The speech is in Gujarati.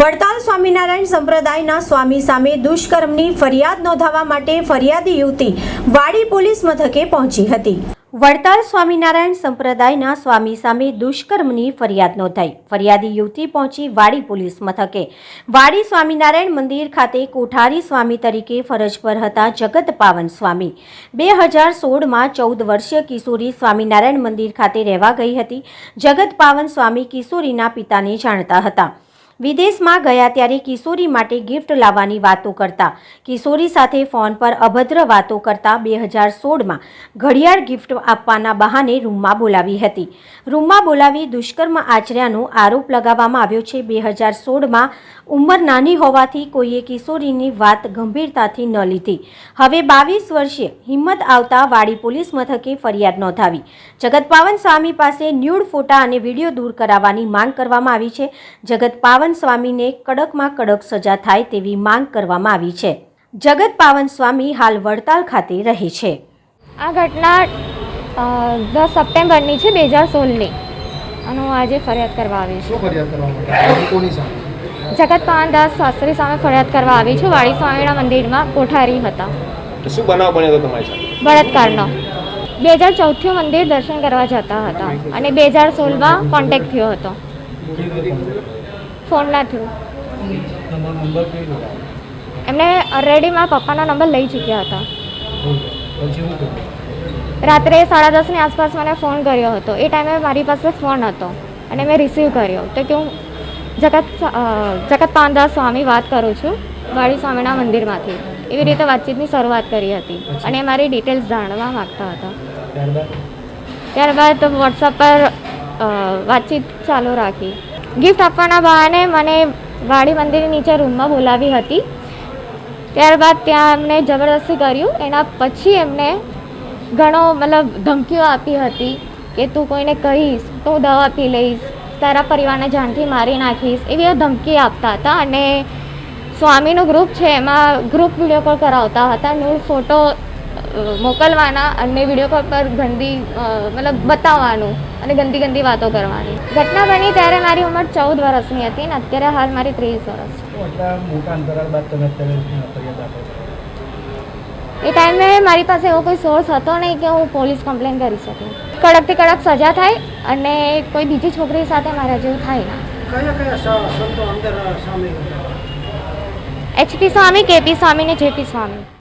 વડતાલ સ્વામિનારાયણ સંપ્રદાયના સ્વામી સામે દુષ્કર્મની ફરિયાદ નોંધાવવા માટે ફરિયાદી યુવતી વાડી પોલીસ મથકે પહોંચી હતી. વડતાલ સ્વામિનારાયણ સંપ્રદાયના સ્વામી સામે દુષ્કર્મની ફરિયાદ નોંધાઈ. ફરિયાદી યુવતી પહોંચી વાડી પોલીસ મથકે. વાડી સ્વામિનારાયણ મંદિર ખાતે કોઠારી સ્વામી તરીકે ફરજ પર હતા જગત પાવન સ્વામી. બે હજાર સોળમાં ચૌદ વર્ષીય કિશોરી સ્વામિનારાયણ મંદિર ખાતે રહેવા ગઈ હતી. જગત પાવન સ્વામી કિશોરીના પિતાને જાણતા હતા. વિદેશમાં ગયા ત્યારે કિશોરી માટે ગિફ્ટ લાવવાની વાતો કરતા. કિશોરી સાથે ફોન પર અભદ્ર વાતો કરતા બે હજાર સોળમાં ઘડિયાળ ગિફ્ટ આપવાના બહાને રૂમમાં બોલાવી હતી. રૂમમાં બોલાવી દુષ્કર્મ આચર્યાનો આરોપ લગાવવામાં આવ્યો છે. બે હજાર સોળમાં ઉંમર નાની હોવાથી કોઈએ કિશોરીની વાત ગંભીરતાથી ન લીધી. હવે બાવીસ વર્ષીય હિંમત આવતા વાડી પોલીસ મથકે ફરિયાદ નોંધાવી. જગત પાવન સ્વામી પાસે ન્યૂડ ફોટા અને વીડિયો દૂર કરાવવાની માંગ કરવામાં આવી છે. જગત પાવન સ્વામીને કડકમાં કડક સજા થાય તેવી માંગ કરવામાં આવી છે. જગત પાવન સ્વામી હાલ વડતાલ ખાતે રહે છે. આ ઘટના દસ સપ્ટેમ્બરની છે બે હજાર સોળની. અને હું આજે ફરિયાદ કરવા આવી શું ફરિયાદ કરવા માટે કોની સામે? છું જગત પાવનદાસ શાસ્ત્રી સામે ફરિયાદ કરવા આવી છું. વાડી સ્વામીના મંદિરમાં કોઠારી હતા. શું બનાવ બન્યો હતો તમારી સાથે બળાત્કારનો. બે હજાર ચૌદથી મંદિર દર્શન કરવા જતા હતા અને બે હજાર સોળમાં કોન્ટેક્ટ થયો હતો. ફોનના થ્રુ. એમને ઓલરેડી મારા પપ્પાનો નંબર લઈ ચૂક્યા હતા. રાત્રે સાડા દસની આસપાસ મને ફોન કર્યો હતો. એ ટાઈમે મારી પાસે ફોન હતો અને મેં રિસીવ કર્યો. તો કે હું જગત જગત પાનદાસ સ્વામી વાત કરું છું વાળી સ્વામીના મંદિરમાંથી. એવી રીતે વાતચીતની શરૂઆત કરી હતી અને મારી ડિટેલ્સ જાણવા માગતા હતા. ત્યારબાદ? વોટ્સઅપ પર વાતચીત ચાલુ રાખી. ગિફ્ટ આપવાના બહાને મને વાડી મંદિરની નીચે રૂમમાં બોલાવી હતી. ત્યારબાદ ત્યાં એમને જબરદસ્તી કર્યું. એના પછી એમને ઘણો મતલબ ધમકીઓ આપી હતી કે તું કોઈને કહીશ, તો દવા પી લઈશ, તારા પરિવારને જાનથી મારી નાખીશ. એવી ધમકી આપતા હતા અને સ્વામીનું ગ્રુપ છે, એમાં ગ્રુપ વીડિયો કોલ કરાવતા હતા. ન્યૂડ ફોટો મોકલવાના અને વીડિયો કોલ પર ગંદી મતલબ બતાવવાનું અને ગંદી ગંદી વાતો કરવાની. ઘટના બની ત્યારે મારી ઉંમર ચૌદ વર્ષની હતી ને અત્યારે હાલ મારી ત્રીસ વર્ષ. એ ટાઈમે મારી પાસે એવો કોઈ સોર્સ હતો નહીં કે હું પોલીસ કમ્પ્લેન કરી શકું. કડકથી કડક સજા થાય અને કોઈ બીજી છોકરી સાથે મારા જેવું થાય ના. કયા કયા સ- સંતો અંદર સામેલ હતા? એચપી સ્વામી કેપી સ્વામી ને જેપી સ્વામી.